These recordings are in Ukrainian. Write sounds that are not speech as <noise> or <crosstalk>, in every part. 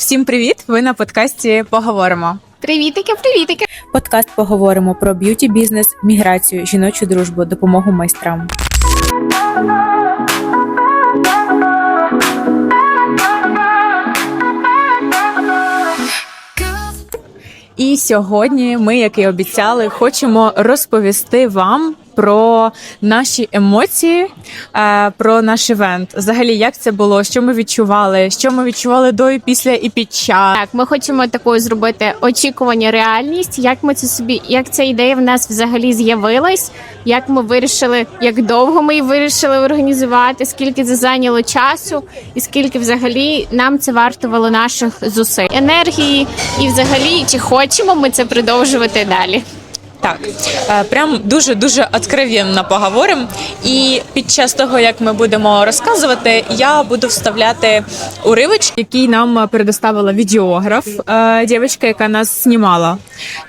Всім привіт! Ви на подкасті Поговоримо. Привітики, привітики. Подкаст поговоримо про б'юті бізнес, міграцію, жіночу дружбу, допомогу майстрам. І сьогодні ми, як і обіцяли, хочемо розповісти вам про наші емоції, е, про наш івент. Взагалі, як це було, що ми відчували, що ми відчували до і після і під час. Так, ми хочемо такою зробити очікування, реальність. Як ми це собі, як ця ідея в нас взагалі з'явилась? Як ми вирішили, як довго ми її вирішили організувати, скільки це зайняло часу, і скільки взагалі нам це вартувало наших зусиль, енергії, і взагалі чи хочемо ми це продовжувати далі? Так, е, прям дуже дуже откровенно поговоримо. І під час того, як ми будемо розказувати, я буду вставляти уривочки, який нам предоставила відеограф, е, дівчинка, яка нас знімала.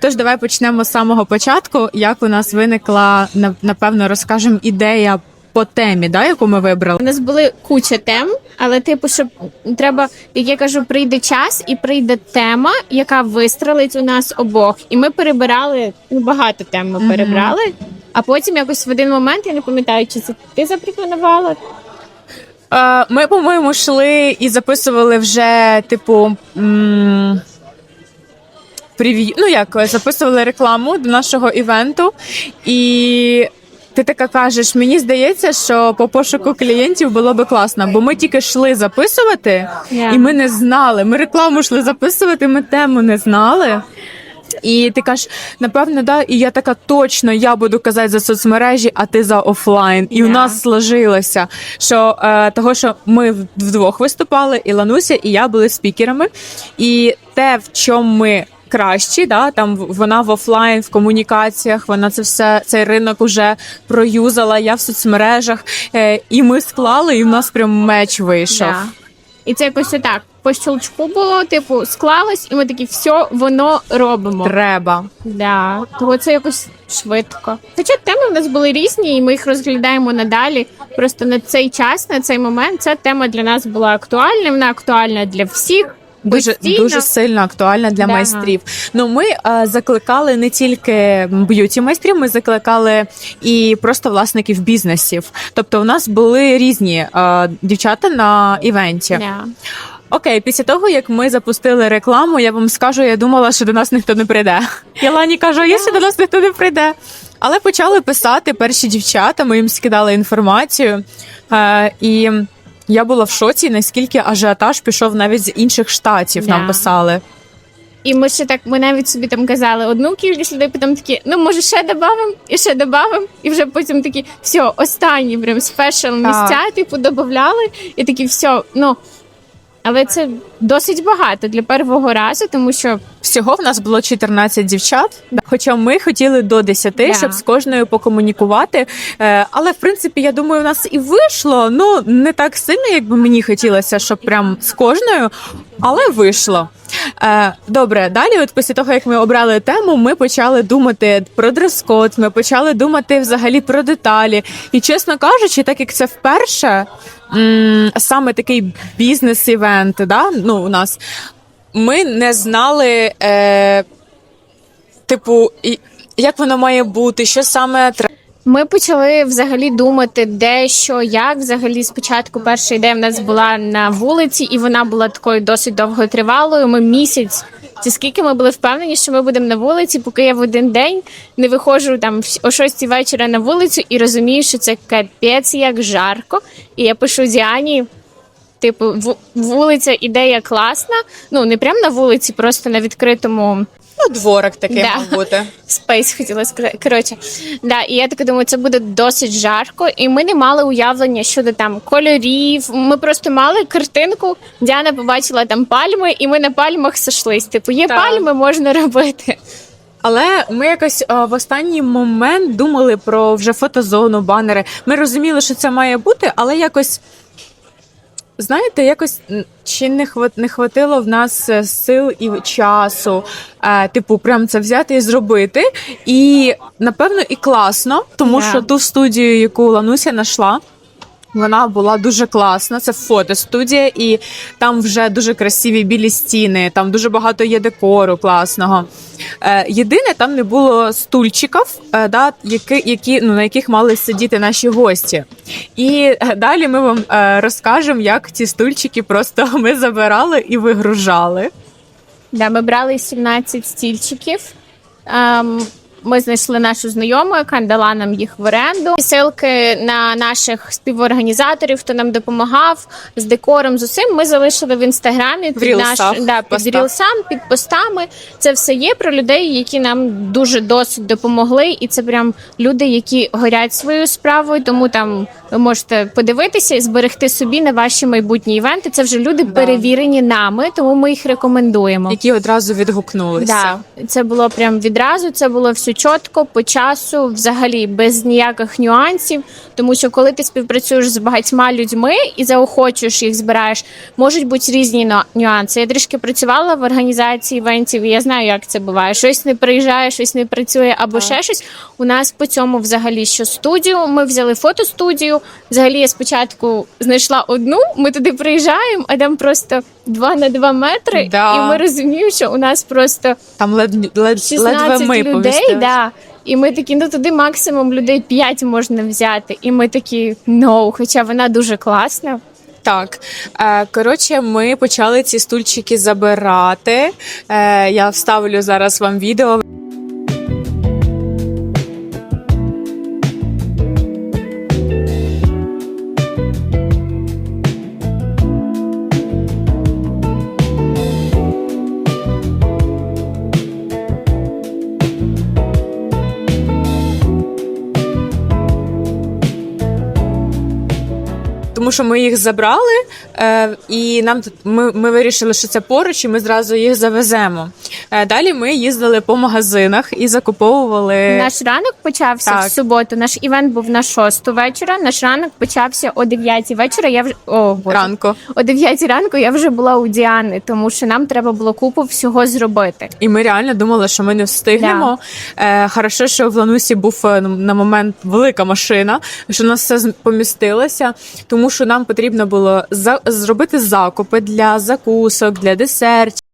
Тож давай почнемо з самого початку. Як у нас виникла напевно, розкажемо ідея по темі, да, яку ми вибрали. У нас були куча тем, але типу, щоб треба, як я кажу, прийде час і прийде тема, яка вистрелить у нас обох. І ми перебирали ну, багато тем. Ми Мгм. перебрали. А потім якось в один момент я не пам'ятаю, чи це ти запропонувала. Е, Ми, по-моєму, йшли і записували вже, типу. м, Приві... Ну як записували рекламу до нашого івенту, і ти така кажеш: мені здається, що по пошуку клієнтів було би класно, бо ми тільки йшли записувати, і ми не знали. Ми рекламу йшли записувати, ми тему не знали. І ти кажеш, напевно, да, і я така точно я буду казати за соцмережі, а ти за офлайн. І у Yeah. нас сложилося, що е, того, що ми вдвох виступали, і Лануся, і я були спікерами. І те, в чому ми кращі, да, там вона в офлайн, в комунікаціях, вона це все цей ринок уже проюзала. Я в соцмережах, е, і ми склали, і в нас прям меч вийшов. Да. І це якось отак. По щелчку було, типу, склалось, і ми такі, все, воно робимо. Треба. Да, того це якось швидко. Хоча теми в нас були різні, і ми їх розглядаємо надалі. Просто на цей час, на цей момент, ця тема для нас була актуальна. Вона актуальна для всіх. Дуже постійно. дуже сильно актуальна для Да. майстрів. Ну ми е, закликали не тільки б'юті майстрів, ми закликали і просто власників бізнесів. Тобто, у нас були різні е, дівчата на івенті. Да. Окей, після того як ми запустили рекламу, я вам скажу, я думала, що до нас ніхто не прийде. Я Лані кажу, якщо до нас ніхто не прийде. Але почали писати перші дівчата, ми їм скидали інформацію. Е, і я була в шоці, наскільки ажіотаж пішов навіть з інших штатів. Нам писали. І ми ще так, ми навіть собі там казали одну кількість людей, потім такі, ну може ще добавимо, і ще добавимо, і вже потім такі, все, останні прям спешл місця, типу, додавали, і такі, все, ну. Але це досить багато для першого разу, тому що Всього в нас було 14 дівчат, хоча ми хотіли до 10, Да. щоб з кожною покомунікувати. Е, Але в принципі, я думаю, у нас і вийшло. Ну не так сильно, як би мені хотілося, щоб прям з кожною, але вийшло. Е, Добре, далі, от після того, як ми обрали тему, ми почали думати про дрес-код, ми почали думати взагалі про деталі. І чесно кажучи, так як це вперше, саме такий бізнес-івент, да? ну, у нас ми не знали, е, типу, як воно має бути, що саме треба. Ми почали взагалі думати, де що, як. Взагалі, спочатку перша ідея в нас була на вулиці, і вона була такою досить довготривалою. Ми місяць. Чи скільки ми були впевнені, що ми будемо на вулиці, поки я в один день не виходжу там о 6 вечора на вулицю і розумію, що це капець як жарко. І я пишу Діані. Типу, вулиця ідея класна. Ну не прямо на вулиці, просто на відкритому Ну, дворик такий Да. мав бути. Спейс хотіла сказати. Коротше, да, і я так думаю, це буде досить жарко, і ми не мали уявлення щодо там кольорів. Ми просто мали картинку. Діана побачила там пальми, і ми на пальмах сошлись. Типу, є Так. пальми, можна робити. Але ми якось е, в останній момент думали про вже фотозону, банери. Ми розуміли, що це має бути, але якось. Знаєте, якось чи не хват не хватило в нас е, сил і часу, е, типу, прям це взяти і зробити. І напевно і класно, тому yeah. що ту студію, яку Лануся знайшла, Вона була дуже класна. Це фотостудія, і там вже дуже красиві білі стіни, там дуже багато є декору класного. Е, єдине, там не було стульчиків, е, да, які, які, ну, на яких мали сидіти наші гості. І е, далі ми вам розкажемо, як ці стульчики просто <laughs> ми забирали і вигружали. Да, ми брали 17 стільчиків. Ем, ми знайшли нашу знайому, яка дала нам їх в оренду. Силки на наших співорганізаторів, хто нам допомагав з декором, з усім. Ми залишили в інстаграмі під рілсах, да, під рілсам, під постами. Це все є про людей, які нам дуже досить допомогли, і це прям люди, які горять своєю справою. Тому там ви можете подивитися і зберегти собі на ваші майбутні івенти. Це вже люди Да. перевірені нами, тому ми їх рекомендуємо. Які одразу відгукнулися. Да, це було прям відразу. Це було все чітко, по часу, взагалі без ніяких нюансів. Тому що коли ти співпрацюєш з багатьма людьми і заохочуєш їх, збираєш, можуть бути різні нюанси. Я трішки працювала в організації івентів, і я знаю, як це буває. Щось не приїжджає, щось не працює, або Так. ще щось. У нас по цьому взагалі що студію. Ми взяли фотостудію. Взагалі я спочатку знайшла одну. Ми туди приїжджаємо, а там просто 2 на 2 метри, Да. і ми розуміємо, що у нас просто Там лед, лед, 16 ледве ми людей, да. І ми такі, ну туди максимум людей 5 можна взяти. І ми такі no, хоча вона дуже класна. Так, е, коротше, ми почали ці стульчики забирати. Е, я вставлю зараз вам відео. Тому що ми їх забрали, і нам тут- ми, ми вирішили, що це поруч, і ми зразу їх завеземо. Е, далі ми їздили по магазинах і закуповували Наш ранок почався так. в суботу. Наш івент був на 6 вечора. Наш ранок почався о 9 вечора. Я вже о, Боже. ранку. о 9 ранку я вже була у Діани, тому що нам треба було купу всього зробити. І ми реально думали, що ми не встигнемо. Е, хорошо, що в Ланусі був е, на момент велика машина, що у нас все помістилося, тому що нам потрібно було за- зробити закупи для закусок, для десертів.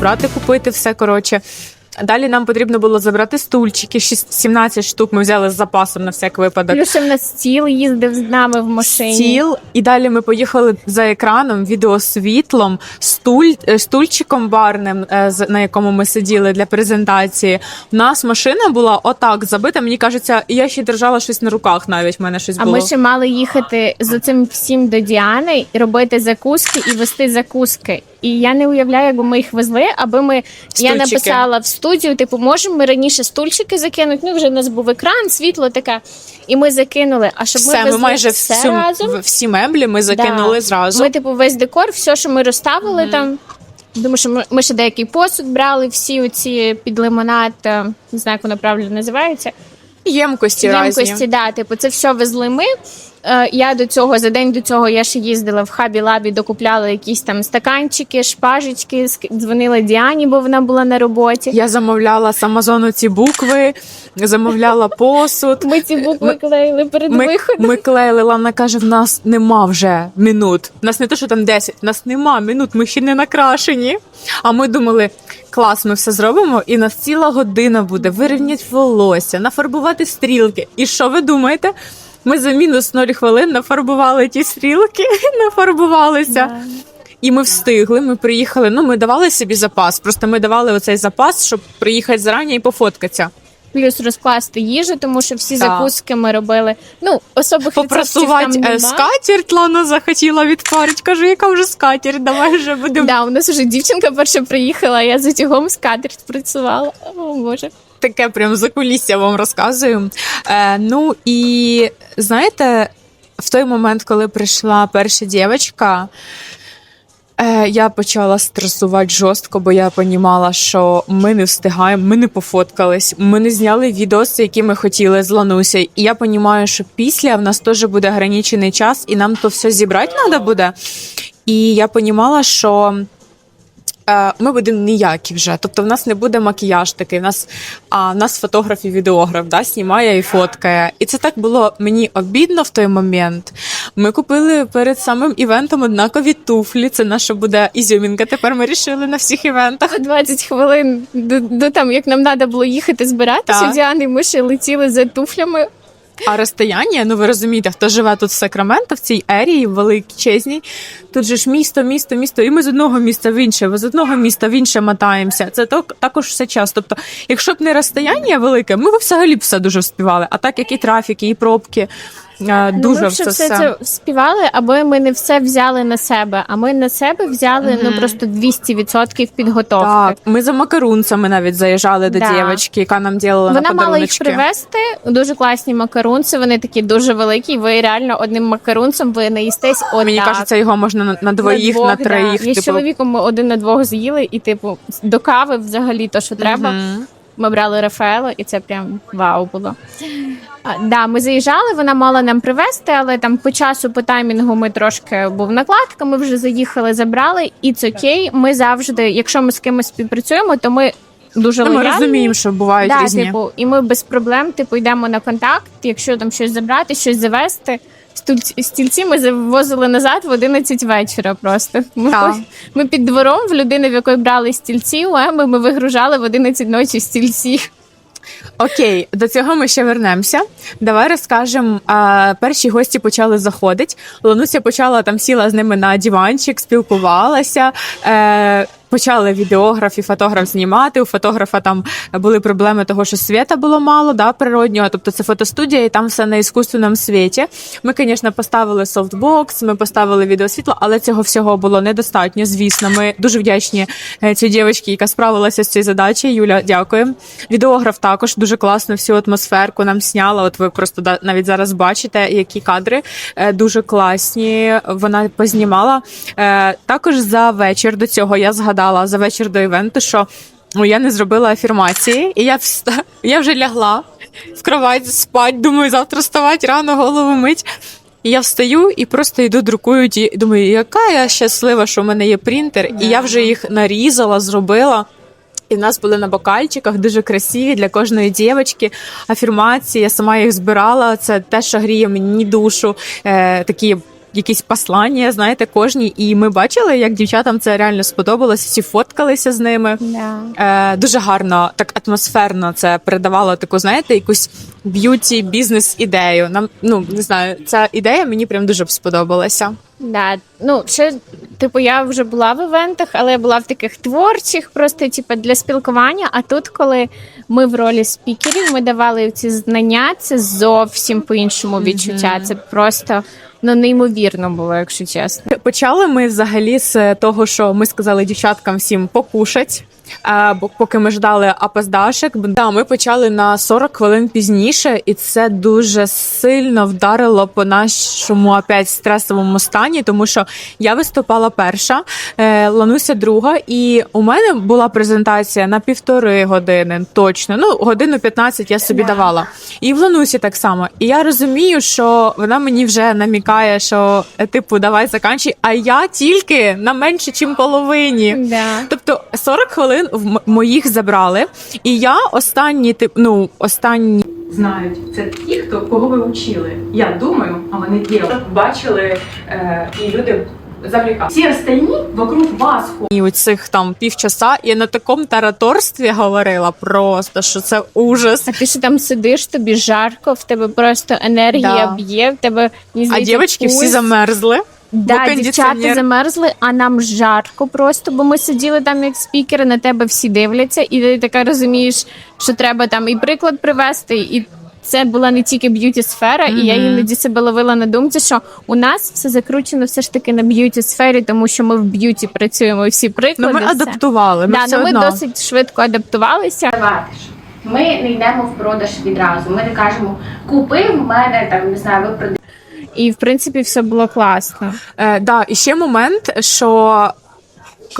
Брати, купити все коротше. Далі нам потрібно було забрати стульчики, шість- 17 штук ми взяли з запасом на всяк випадок. Плюс ще в нас стіл їздив з нами в машині. Стіл, і далі ми поїхали за екраном, відеосвітлом, стуль, е, стульчиком барним, е, на якому ми сиділи для презентації. У нас машина була отак забита. Мені кажеться, я ще держала щось на руках. Навіть в мене щось А було. ми ще мали їхати з цим всім до Діани, робити закуски і вести закуски. І я не уявляю, якби ми їх везли, аби ми я написала в студію: типу, можемо ми раніше стульчики закинути. Ну вже в нас був екран, світло таке. І ми закинули. А щоб все, ми ми, майже все всю, разом. всі меблі ми закинули Да. зразу. Ми, типу, весь декор, все, що ми розставили там. Думаю, що ми, ми ще деякий посуд брали, всі оці під лимонад, е, не знаю, як воно правильно називається. Ємкості, Ємкості, да, типу, це все везли ми. Е, Я до цього за день до цього я ще їздила в хабі лабі, докупляла якісь там стаканчики, шпажечки, дзвонила Діані, бо вона була на роботі. Я замовляла з Амазону ці букви, замовляла посуд. Ми ці букви клеїли перед Ми, виходом. ми клеїли, Лана каже, в нас нема вже минут. У нас не те, що там 10, в нас нема минут, ми ще не накрашені. А ми думали, клас, ми все зробимо, і нас ціла година буде вирівняти волосся, нафарбувати стрілки. І що ви думаєте? Ми за мінус 0 хвилин нафарбували ті стрілки, <laughs> нафарбувалися. І ми встигли. Ми приїхали. Ну, ми давали собі запас. Просто ми давали оцей запас, щоб приїхати зарані і пофоткатися. Плюс розкласти їжу, тому що всі Так. закуски ми робили. Ну, особих рецептів Попрасувати там е, нема. скатерть Лана захотіла відпарити. Кажу, яка вже скатерть, давай вже будемо. Да, у нас вже дівчинка перша приїхала, а я за тягом скатерть працювала. О, Боже. Таке прям за кулісся вам розказую. Е, ну і знаєте, в той момент, коли прийшла перша дівчинка, е, я почала стресувати жорстко, бо я розуміла, що ми не встигаємо, ми не пофоткались, ми не зняли відоси, які ми хотіли з Ланусі. І я розумію, що після в нас теж буде ограничений час, і нам то все зібрати треба буде. І я розуміла, що ми будемо ніякі вже. Тобто, в нас не буде макіяж такий. В нас, а в нас фотограф і відеограф да, знімає і фоткає. І це так було мені обідно в той момент. Ми купили перед самим івентом однакові туфлі. Це наша буде ізюмінка. Тепер ми рішили на всіх івентах. 20 хвилин до, до там, як нам треба було їхати збиратися. Діани, ми ще летіли за туфлями. А розстояння, ну ви розумієте, хто живе тут в Сакраменто, в цій ерії величезній, тут же ж місто, місто, місто, і ми з одного міста в інше, з одного міста в інше мотаємося. Це так, також все час. Тобто, якщо б не розстояння велике, ми б взагалі б все дуже вспівали. А так як і трафіки, і пробки, дуже ну, ми все, все це співали, аби ми не все взяли на себе. А ми на себе взяли ну просто 200% підготовки. Так, ми за макарунцями навіть заїжджали до Да. дівчинки, яка нам ділила Вона на мала їх привезти. Дуже класні макарунці. Вони такі дуже великі. Ви реально одним макарунцем ви наїстесь отак. Мені кажеться, його можна на, на двоїх, на, двох, да. троїх. Я з типу. чоловіком ми один на двох з'їли, і типу до кави взагалі то, що треба. Ми брали Рафаело, і це прям вау було. А, да, ми заїжджали, вона мала нам привезти, але там по часу, по таймінгу ми трошки був накладка. Ми вже заїхали, забрали, і це окей. Ми завжди, якщо ми з кимось співпрацюємо, то ми дуже Ну, ми лояльні. розуміємо, що бувають Да, різні. типу, і ми без проблем типу, йдемо на контакт, якщо там щось забрати, щось завести. Стільці ми завозили назад в 11 вечора просто. Ми, Так. ми під двором в людини, в якої брали стільці, у Еми ми вигружали в 11 ночі стільці. Окей, до цього ми ще вернемося. Давай розкажемо. А, перші гості почали заходити. Лануся почала там сіла з ними на диванчик, спілкувалася. Е, почали відеограф і фотограф знімати. У фотографа там були проблеми того, що світа було мало, да, природнього. Тобто це фотостудія, і там все на іскусственному світі. Ми, звісно, поставили софтбокс, ми поставили відеосвітло, але цього всього було недостатньо. Звісно, ми дуже вдячні е, цій дівчинці, яка справилася з цією задачею. Юля, дякую. Відеограф також дуже класно всю атмосферку нам сняла. От ви просто навіть зараз бачите, які кадри е, дуже класні. Вона познімала. Е, Також за вечір до цього я згадала за вечір до івенту, що ну, я не зробила афірмації, і я вста... я вже лягла в кровать спать. Думаю, завтра вставати рано, голову мить. І я встаю і просто йду друкую ті. Думаю, яка я щаслива, що в мене є принтер, і я вже їх нарізала, зробила. І в нас були на бокальчиках дуже красиві для кожної дівчинки афірмації. Я сама їх збирала. Це те, що гріє мені душу. Е, такі якісь послання, знаєте, кожній. І ми бачили, як дівчатам це реально сподобалось. Всі фоткалися з ними. Да. Е, дуже гарно, так атмосферно це передавало таку, знаєте, якусь б'юті бізнес ідею. Нам ну не знаю, ця ідея мені прям дуже б сподобалася. Да. Ну, ще, типу, я вже була в івентах, але я була в таких творчих, просто типу, для спілкування. А тут, коли ми в ролі спікерів, ми давали ці знання, це зовсім по-іншому відчуття. Це просто ну, неймовірно було, якщо чесно. Почали ми взагалі з того, що ми сказали дівчаткам всім покушать. Бо поки ми ждали опоздашек, да, ми почали на 40 хвилин пізніше, і це дуже сильно вдарило по нашому опять стресовому стані, тому що я виступала перша, е, Лануся друга, і у мене була презентація на півтори години, точно. Ну, годину 15 я собі давала. І в Ланусі так само. І я розумію, що вона мені вже намікає, що е, типу, давай заканчуй, а я тільки на менше, ніж половині. Да. Тобто 40 хвилин в моїх забрали, і я останні тип, ну останні знають це ті, хто кого ви вчили. Я думаю, а вони діли. Бачили е, і люди завлікали. Всі остальні вокруг вас І у цих там півчаса я на такому тараторстві говорила просто, що це ужас. А ти що там сидиш, тобі жарко, в тебе просто енергія Да. б'є, в тебе мені А дівчатки всі замерзли. Да, бо дівчата замерзли, а нам жарко просто, бо ми сиділи там як спікери, на тебе всі дивляться, і ти така розумієш, що треба там і приклад привести, і це була не тільки б'юті сфера, і я іноді себе ловила на думці, що у нас все закручено все ж таки на б'юті сфері, тому що ми в б'юті працюємо і всі Ну приклади. ми все. адаптували. Ми да, все ну, ми одно. досить швидко адаптувалися. Давайте ж. Ми не йдемо в продаж відразу. Ми не кажемо купи в мене там, не знаю, ви продаєте. І в принципі все було класно. Е, да, і ще момент, що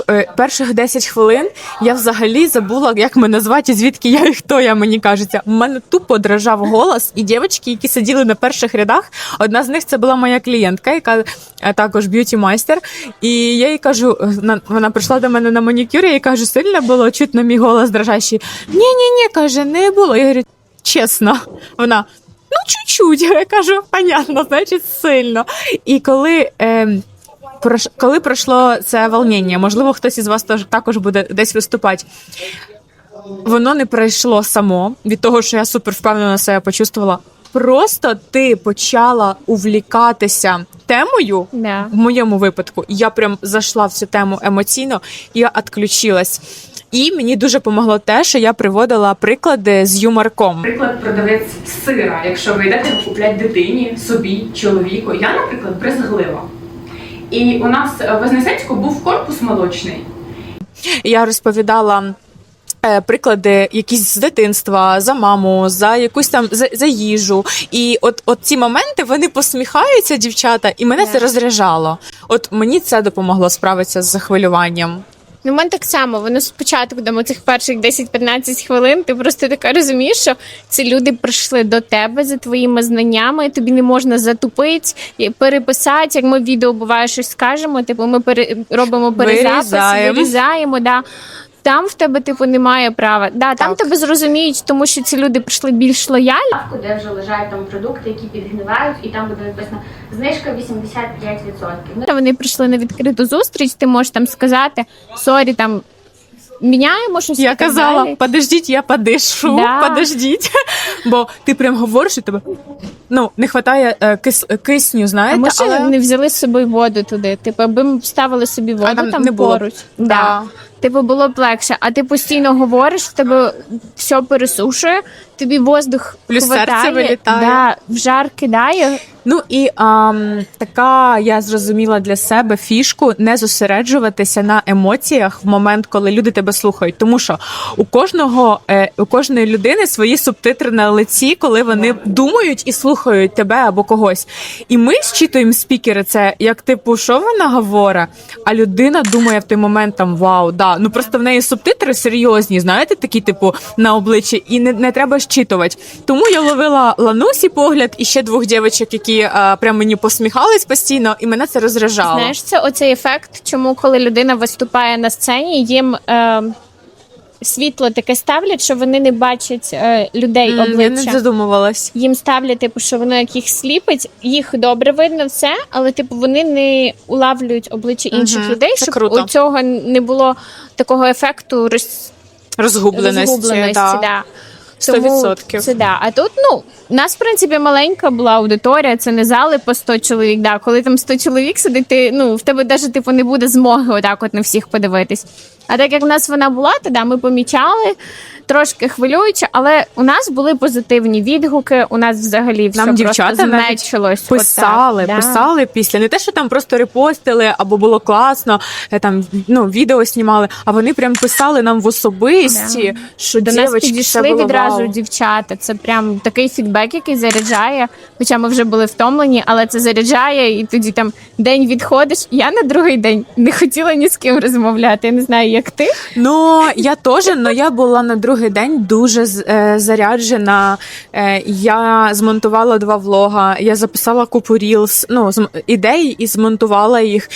е, перших 10 хвилин я взагалі забула, як мене звати, звідки я і хто я, мені кажеться. У мене тупо дрожав голос, і дівчатки, які сиділи на перших рядах, одна з них це була моя клієнтка, яка е, також б'юті майстер. І я їй кажу, е, вона прийшла до мене на манікюр, я їй кажу, сильно було чутно мій голос дрожащий. Ні, ні, ні, каже, не було. Я говорю, чесно, вона. Ну, чуть-чуть. <laughs> Я кажу, понятно, значить сильно. І коли. Е, коли пройшло це волнення, можливо, хтось із вас також буде десь виступати. Воно не пройшло само від того, що я супер впевнено себе почувствувала. Просто ти почала увлікатися темою. Да. В моєму випадку я прям зайшла в цю тему емоційно, і я відключилась. І мені дуже допомогло те, що я приводила приклади з юморком. Приклад продавець сира, якщо ви йдете купляти дитині, собі, чоловіку. Я, наприклад, брезглива. І у нас в Вознесенську був корпус молочний. Я розповідала. е, Приклади якісь з дитинства за маму, за якусь там за, за їжу, і от, от ці моменти вони посміхаються, дівчата, і мене це розряджало. От мені це допомогло справитися з хвилюванням. Ну, в мене так само, воно спочатку там цих перших 10-15 хвилин, ти просто така розумієш, що ці люди прийшли до тебе за твоїми знаннями, тобі не можна затупити, переписати. Як ми в відео буває щось скажемо, типу ми пере... робимо перезапис, Вирізаємо. вирізаємо. Да. Там в тебе, типу, немає права. Да, там тебе зрозуміють, тому що ці люди прийшли більш лояльно. де вже лежать там продукти, які підгнивають, і там буде написано знижка 85%. Ну, Та Вони прийшли на відкриту зустріч, ти можеш там сказати сорі, там міняємо щось. Я і так казала, далі. подождіть, я подишу, Да. подождіть. Бо ти прям говориш, і тебе ну не вистачає е, кис, кисню, А знаєте, ми ще але не взяли з собою воду туди. Типу, аби ми вставили собі воду там там, не було. поруч. Да. Типу, було б легше. А ти постійно говориш, в тебе все пересушує, тобі воздух Плюс серце вилітає. Да, в жар кидає. Ну і ам, така я зрозуміла для себе фішку не зосереджуватися на емоціях в момент, коли люди тебе слухають. Тому що у кожного е, у кожної людини свої субтитри на лиці, коли вони думають і слухають тебе або когось. І ми зчитуємо спікери це як типу, що вона говорить, а людина думає в той момент там вау, да. Ну просто в неї субтитри серйозні, знаєте, такі, типу, на обличчі, і не, не треба щитувати. Тому я ловила ланусі погляд і ще двох дівчинок, які а, прям мені посміхались постійно, і мене це розражало. Знаєш, це оцей ефект, чому коли людина виступає на сцені, їм е, світло таке ставлять, що вони не бачать е, людей М, я не обличчя. задумувалась. Їм ставлять, типу, що воно як їх сліпить, їх добре видно все, але типу вони не улавлюють обличчя інших Мгм, людей, це щоб круто. у цього не було такого ефекту роз... Розгубленості. розгубленості. да. Да. 100%. Це да. А тут, ну, у нас, в принципі, маленька була аудиторія, це не зали по 100 чоловік. Да. Коли там 100 чоловік сидить, ти, ну, в тебе навіть типу, не буде змоги отак от на всіх подивитись. А так як в нас вона була, то да, ми помічали, трошки хвилююче, але у нас були позитивні відгуки. У нас взагалі все Нам дівчата просто навіть змечилось. Писали, отак, да. писали після. Не те, що там просто репостили або було класно, е, там ну відео знімали, а вони прям писали нам в особисті, що До нас дівчатки, це підійшли було відразу вау. дівчата. Це прям такий фідбек, який заряджає. Хоча ми вже були втомлені, але це заряджає, і тоді там день відходиш. Я на другий день не хотіла ні з ким розмовляти. Я не знаю, як ти. Ну я теж, але я була на другий день дуже е, заряджена. Е, я змонтувала два влога, я записала купу рілс, ну ідей і змонтувала їх.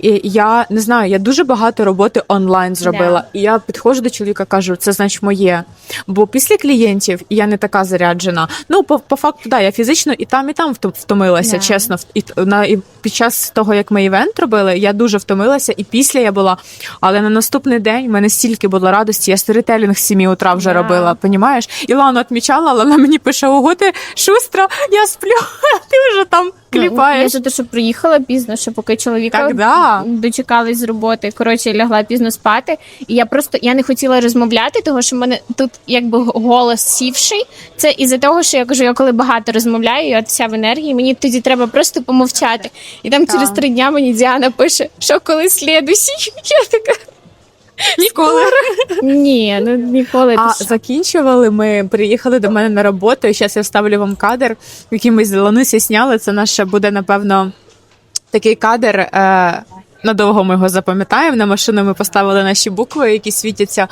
І я не знаю, я дуже багато роботи онлайн зробила. І я підходжу до чоловіка, кажу, це значить моє. Бо після клієнтів я не така заряджена. Ну, по, по факту, да, я фізично і там, і там втом- втомилася, Да. чесно. І, на, і під час того, як ми івент робили, я дуже втомилася, і після я була. Але на наступний день в мене стільки було радості. Я сторітелінг з 7 утра вже Да. робила, понімаєш? І Лану відмічала, але вона мені пише: ого, ти шустра, я сплю, а <laughs> ти вже там Ну, я за те, що приїхала пізно, що поки чоловіка Так, да. дочекались з роботи. Коротше, лягла пізно спати. І я просто я не хотіла розмовляти, тому що в мене тут якби голос сівший. Це із-за того, що я кажу, я коли багато розмовляю, я вся в енергії, мені тоді треба просто помовчати. І там через три дня мені Діана пише, що коли слідусій. <laughs> Я така. Ніколи. Ні, ну ніколи. А закінчували ми, приїхали до мене на роботу. і Зараз я вставлю вам кадр, який ми з Ланусі сняли. Це наше буде, напевно, такий кадр. Е- надовго ми його запам'ятаємо. На машину ми поставили наші букви, які світяться.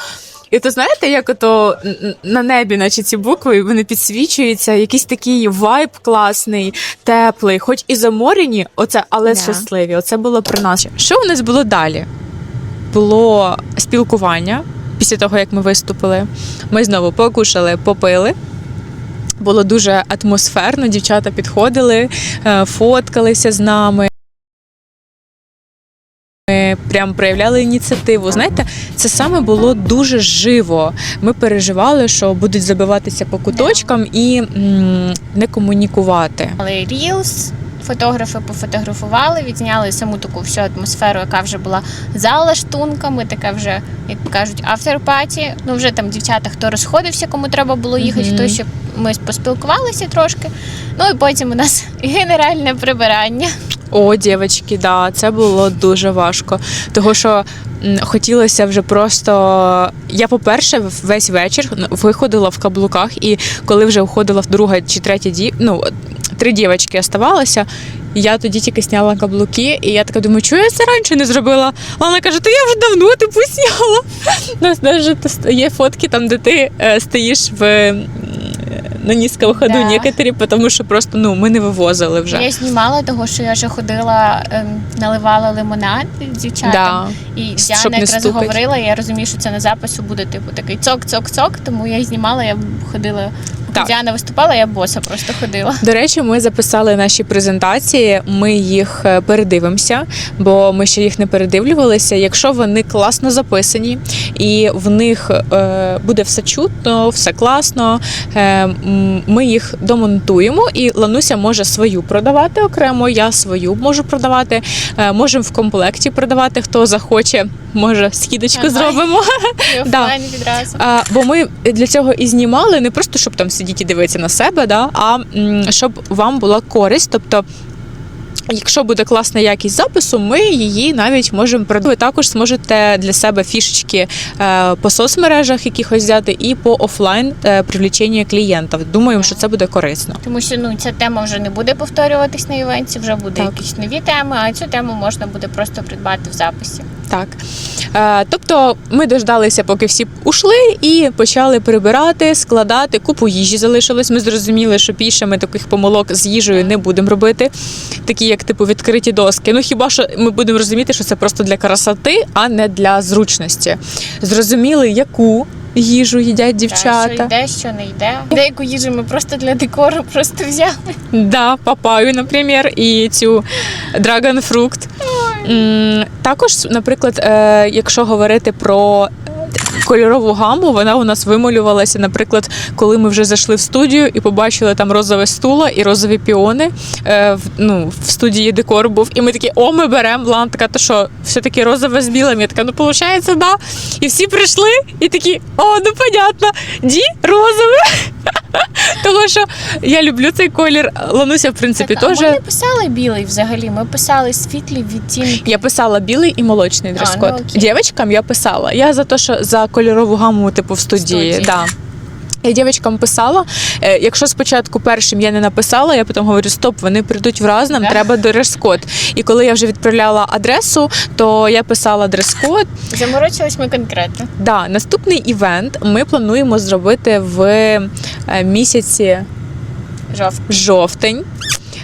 І то знаєте, як ото на небі, наче ці букви, вони підсвічуються, якийсь такий вайб класний, теплий, хоч і заморені, оце, але Да. щасливі. Оце було при нас. Що у нас було далі? Було спілкування після того, як ми виступили. Ми знову покушали, попили. Було дуже атмосферно, дівчата підходили, е, фоткалися з нами. Ми прям проявляли ініціативу. Знаєте, це саме було дуже живо. Ми переживали, що будуть забиватися по куточкам і м, не комунікувати. Але Reels, фотографи пофотографували, відзняли саму таку всю атмосферу, яка вже була за лаштунками, така вже, як кажуть, автор-паті. Ну вже там дівчата, хто розходився, кому треба було їхати, хто ще ми поспілкувалися трошки. Ну і потім у нас <laughs> генеральне прибирання. О, дівчатки, да, це було дуже важко. Того, що хотілося вже просто. Я, по-перше, весь вечір виходила в каблуках, і коли вже входила в друга чи третя дів... ну, три дівчатки оставалося. Я тоді тільки сняла каблуки, і я така думаю, чого я це раніше не зробила? Вона каже, то я вже давно типу сняла. У нас навіть є фотки там, де ти е, стоїш в на низькому ходу Да. некоторі, тому що просто ну ми не вивозили вже. Я знімала того, що я вже ходила, ем, наливала лимонад дівчатам. Да. І Щоб Діана не якраз стукать. говорила, я розумію, що це на запису буде типу такий цок-цок-цок, тому я і знімала, я ходила. Так. Діана виступала, я боса просто ходила. До речі, ми записали наші презентації. Ми їх е, передивимося, бо ми ще їх не передивлювалися. Якщо вони класно записані і в них е, буде все чутно, все класно. Е, ми їх домонтуємо, і Лануся може свою продавати окремо. Я свою можу продавати. Е, можемо в комплекті продавати. Хто захоче, може скидочку Ага. зробимо. І <laughs> Да. відразу. А, бо ми для цього і знімали не просто щоб там сидіти і дивитися на себе, да, а щоб вам була користь. Тобто, якщо буде класна якість запису, ми її навіть можемо продати. Ви також зможете для себе фішечки е, по соцмережах якихось взяти і по офлайн е, привліченню клієнтів. Думаємо, що це буде корисно. Тому що ну ця тема вже не буде повторюватись на івенті, вже буде Так. якісь нові теми, а цю тему можна буде просто придбати в записі. Так. Е, тобто ми дождалися, поки всі ушли, і почали прибирати, складати. Купу їжі залишилось. Ми зрозуміли, що більше ми таких помилок з їжею не будемо робити, такі як типу відкриті доски. Ну хіба що ми будемо розуміти, що це просто для красоти, а не для зручності. Зрозуміли, яку їжу їдять Та, що дівчата. йде, що не йде. Деяку їжу ми просто для декору просто взяли. Да, папаю, наприклад, і цю драгонфрукт. Також, наприклад, е, якщо говорити про кольорову гаму, вона у нас вималювалася, наприклад, коли ми вже зайшли в студію і побачили там розове стула і розові піони. е, Ну, в студії декор був. І ми такі, о, ми беремо. лан, така, то що, все-таки розове з білим. Я така, ну, виходить, да. І всі прийшли і такі, о, ну понятно, ді, розове. <laughs> Тому що я люблю цей колір. Лануся, в принципі, Так, а теж. ми не писали білий взагалі, ми писали світлі відтінки. Я писала білий і молочний А, дрес-код. ну Дівчатам Дівчаткам я писала. Я за те, що за кольорову гаму, типу, в студії. студії. Да. Я дівчаткам писала. Е, Якщо спочатку першим я не написала, я потім говорю: стоп, вони прийдуть в раз, нам треба дрес-код. І коли я вже відправляла адресу, то я писала дрес-код. Заморочились ми конкретно. Да, наступний івент ми плануємо зробити в е, місяці Жовт. жовтень.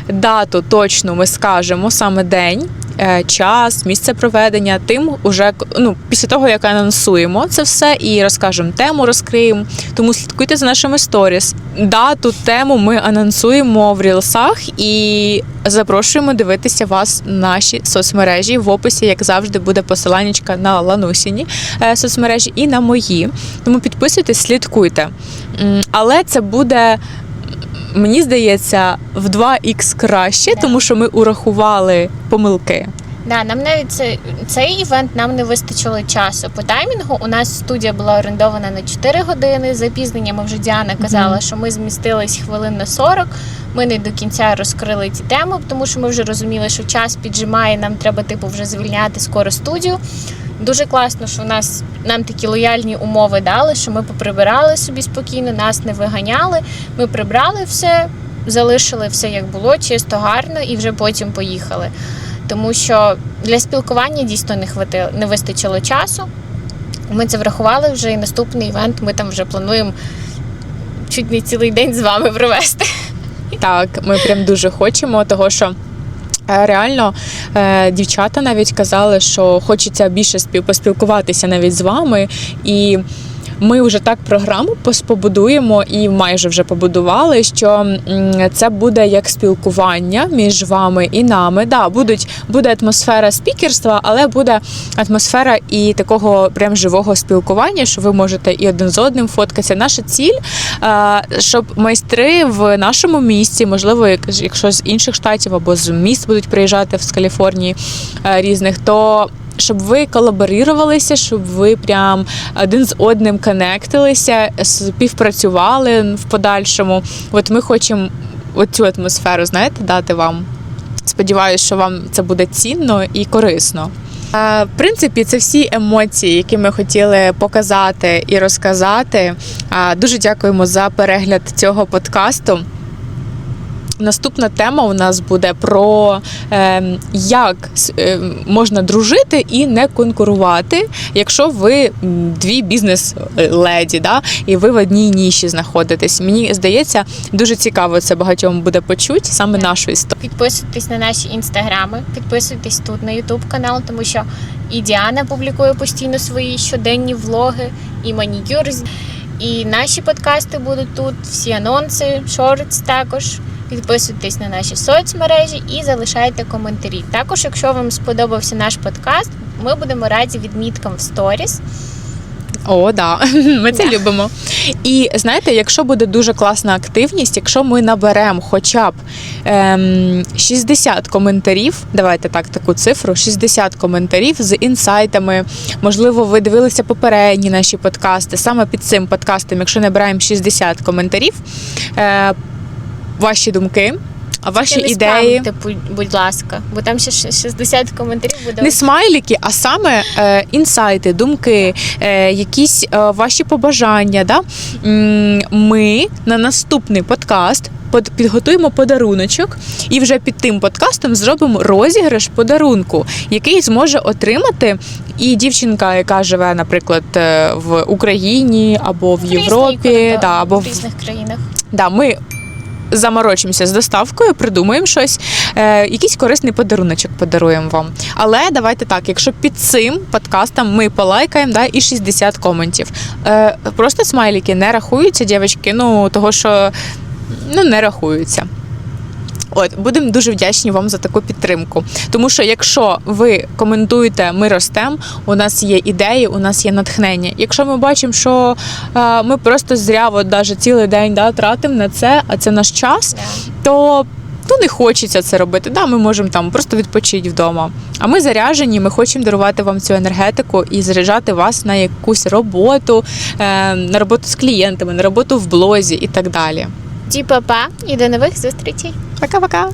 Дату точно ми скажемо саме день. Е, Час, місце проведення, тим уже ну після того, як анонсуємо це все і розкажемо тему, розкриємо. Тому слідкуйте за нашими сторіс. Дату, тему ми анонсуємо в рілсах і запрошуємо дивитися вас наші соцмережі. В описі, як завжди, буде посиланнячка на Ланусіні е, соцмережі і на мої. Тому підписуйтесь, слідкуйте. Але це буде мені здається, в 2х краще, тому що ми урахували помилки. Да, нам навіть це, цей івент нам не вистачило часу. По таймінгу у нас студія була орендована на 4 години. Запізнення ми вже Діана казала, Мгм. що ми змістились хвилин на 40. Ми не до кінця розкрили ці теми, тому що ми вже розуміли, що час піджимає, нам треба типу вже звільняти скоро студію. Дуже класно, що у нас нам такі лояльні умови дали, що ми поприбирали собі спокійно, нас не виганяли. Ми прибрали все, залишили все як було, чисто, гарно, і вже потім поїхали. Тому що для спілкування дійсно не хватило, не вистачило часу. Ми це врахували вже, і наступний івент ми там вже плануємо чуть не цілий день з вами провести. Так, ми прям дуже хочемо, того що. е, Реально, е, дівчата навіть казали, що хочеться більше поспілкуватися навіть з вами. І ми вже так програму побудуємо і майже вже побудували, що це буде як спілкування між вами і нами. Да, будуть, буде атмосфера спікерства, але буде атмосфера і такого прям живого спілкування, що ви можете і один з одним фоткатися. Наша ціль, е, щоб майстри в нашому місті, можливо, як- якщо з інших штатів або з міст будуть приїжджати з Каліфорнії е, різних, то щоб ви колаборувалися, щоб ви прям один з одним конектилися, співпрацювали в подальшому. От ми хочемо оцю атмосферу, знаєте, дати вам. Сподіваюся, що вам це буде цінно і корисно. В принципі, це всі емоції, які ми хотіли показати і розказати. Дуже дякуємо за перегляд цього подкасту. Наступна тема у нас буде про е, як с- е, можна дружити і не конкурувати, якщо ви дві бізнес-леді, да, і ви в одній ніші знаходитесь. Мені здається, дуже цікаво це багатьом буде почути саме нашу історію. Підписуйтесь на наші інстаграми, підписуйтесь тут на Ютуб канал, тому що і Діана публікує постійно свої щоденні влоги, і манікюр. І наші подкасти будуть тут, всі анонси, шортс також. Підписуйтесь на наші соцмережі і залишайте коментарі. Також, якщо вам сподобався наш подкаст, ми будемо раді відміткам в сторіс. О, да, <laughs> ми це любимо. І знаєте, якщо буде дуже класна активність, якщо ми наберемо хоча б ем, 60 коментарів, давайте так, таку цифру: 60 коментарів з інсайтами. Можливо, ви дивилися попередні наші подкасти. Саме під цим подкастом, якщо набираємо 60 коментарів, е, ваші думки. А ваші не ідеї спамте, будь- ласка, бо там ще 60 коментарів буде. не смайлики, а саме е, інсайти, думки, е, якісь е, ваші побажання. Да? Ми на наступний подкаст підготуємо подаруночок, і вже під тим подкастом зробимо розіграш подарунку, який зможе отримати і дівчинка, яка живе, наприклад, е, в Україні або в Європі, да, або в різних країнах. Да, ми заморочимося з доставкою, придумаємо щось, е, якийсь корисний подаруночок подаруємо вам. Але давайте так, якщо під цим подкастом ми полайкаємо да, і 60 коментів. Е, просто смайлики не рахуються, дівчатки, ну того, що ну, не рахуються. От будемо дуже вдячні вам за таку підтримку. Тому що якщо ви коментуєте, ми ростемо, у нас є ідеї, у нас є натхнення. Якщо ми бачимо, що е, ми просто зря, от даже цілий день да, тратимо на це, а це наш час, то ну не хочеться це робити. Да, ми можемо там просто відпочити вдома. А ми заряжені, ми хочемо дарувати вам цю енергетику і заряджати вас на якусь роботу, е, на роботу з клієнтами, на роботу в блозі і так далі. Ді, па-па і до нових зустрічей! Пока-пока!